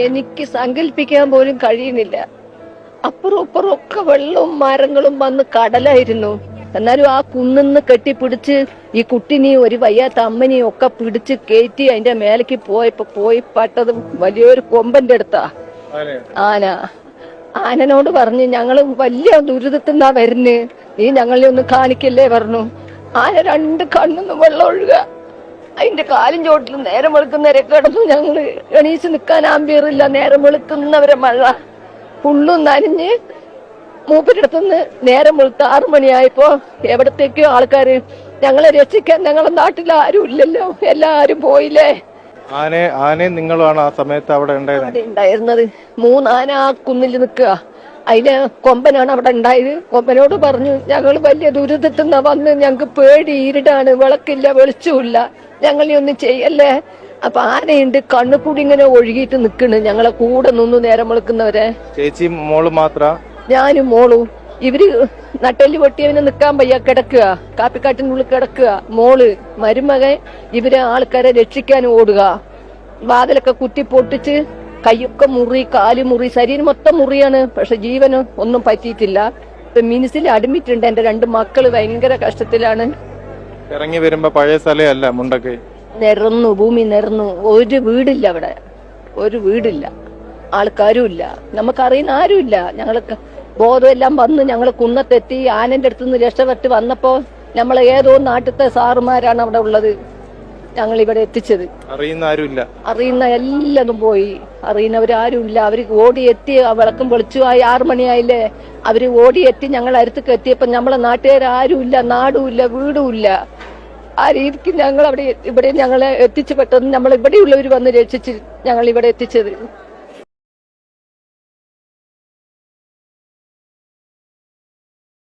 എനിക്ക് സങ്കല്പിക്കാൻ പോലും കഴിയുന്നില്ല. അപ്പുറം ഒക്കെ വെള്ളവും മരങ്ങളും വന്ന് കടലായിരുന്നു. എന്നാലും ആ കുന്നിന്ന് കെട്ടിപ്പിടിച്ച് ഈ കുട്ടിനെയും ഒരു വയ്യാത്ത അമ്മനെയും ഒക്കെ പിടിച്ച് കയറ്റി അതിന്റെ മേലേക്ക് പോയപ്പോ പോയി പട്ടത് വലിയൊരു കൊമ്പന്റെ അടുത്താ. ആന. ആനനോട് പറഞ്ഞു ഞങ്ങൾ വലിയ ദുരിതത്തിൽ നിന്നാ വരുന്നേ. നീ ഞങ്ങളെ ഒന്ന് കാണിക്കല്ലേ? പറഞ്ഞു. ആന രണ്ട് കണ്ണൊന്നും വെള്ളം ഒഴുക. അതിന്റെ കാലും ചോട്ടിൽ നേരം വെളുക്കുന്നവരെ കിടന്നു ഞങ്ങൾ എണീച്ച് നിൽക്കാൻ ആമ്പിയറില്ല. നേരം വെളുക്കുന്നവരെ മഴ. പുള്ളും നനഞ്ഞ് മൂപ്പരിടത്തുനിന്ന് നേരം വെളുത്ത് ആറു മണിയായപ്പോ എവിടത്തേക്കോ ആൾക്കാര് ഞങ്ങളെ രക്ഷിക്കാൻ ഞങ്ങളെ നാട്ടിൽ ആരും ഇല്ലല്ലോ. എല്ലാരും പോയില്ലേ? ആനെ ആനെ നിങ്ങളാണ് ആ സമയത്ത് അവിടെ ഉണ്ടായിരുന്നത്. മൂന്നാന ആ കുന്നിൽ നിൽക്കുക. അതിന് കൊമ്പനാണ് അവിടെ ഉണ്ടായത്. കൊമ്പനോട് പറഞ്ഞു ഞങ്ങൾ വലിയ ദുരിതത്തിൽ നിന്നാ വന്ന് ഞങ്ങൾക്ക് പേടി ഇരുടാണ് വിളക്കില്ല വെളിച്ചമില്ല ഞങ്ങളെ ഒന്നും ചെയ്യല്ലേ? അപ്പൊ ആനയുണ്ട് കണ്ണുകൂടി ഇങ്ങനെ ഒഴുകിയിട്ട് നിക്കണ്. ഞങ്ങളെ കൂടെ നിന്നു നേരം വെളുക്കുന്നവരെ. ചേച്ചി മോൾ മാത്ര? ഞാനും മോളും. ഇവർ നട്ടൽ പൊട്ടിയവന് നിക്കാൻ വയ്യ കിടക്കുക. കാപ്പിക്കാട്ടിനുള്ളിൽ കിടക്കുക. മോൾ മരുമകൻ ഇവരെ ആൾക്കാരെ രക്ഷിക്കാൻ ഓടുക. വാതിലൊക്കെ കുത്തി പൊട്ടിച്ച് കൈയൊക്കെ മുറി കാൽ മുറി ശരീരം മൊത്തം മുറിയാണ്. പക്ഷെ ജീവന് ഒന്നും പറ്റിയിട്ടില്ല. ഇപ്പൊ മിനിസിൽ അഡ്മിറ്റ് ഉണ്ട്. എന്റെ രണ്ട് മക്കൾ ഭയങ്കര കഷ്ടത്തിലാണ്. ഇറങ്ങി വരുമ്പോ പഴയ സ്ഥലമല്ല മുണ്ടക്കൈ. നിരന്നു ഭൂമി നിരന്നു. ഒരു വീടില്ല അവിടെ. ഒരു വീടില്ല. ആൾക്കാരും ഇല്ല. നമുക്കറിയുന്ന ആരുമില്ല ഞങ്ങൾ ബോധമെല്ലാം വന്ന് ഞങ്ങൾ കുന്നത്തെത്തി ആനന്റെ അടുത്ത് നിന്ന് രക്ഷപ്പെട്ട് വന്നപ്പോ നമ്മളെ ഏതോ നാട്ടിലത്തെ സാറുമാരാണ് അവിടെ ഉള്ളത്. ഞങ്ങൾ ഇവിടെ എത്തിച്ചത്. അറിയുന്ന ആരുമില്ല അറിയുന്ന എല്ലാതും പോയി. അറിയുന്നവരാരും ഇല്ല അവർ ഓടി എത്തി വിളക്കും വെളിച്ചുമായി ആറു മണിയായില്ലേ? അവർ ഓടിയെത്തി ഞങ്ങൾ അടുത്തേക്ക് എത്തിയപ്പോ നമ്മളെ നാട്ടുകാരും ഇല്ല നാടും ഇല്ല വീടും ഇല്ല. ആ രീതിക്ക് ഞങ്ങൾ അവിടെ ഇവിടെ ഞങ്ങളെ എത്തിച്ചു പെട്ടെന്ന് നമ്മൾ ഇവിടെയുള്ളവർ വന്ന് രക്ഷിച്ച് ഞങ്ങൾ ഇവിടെ എത്തിച്ചത്.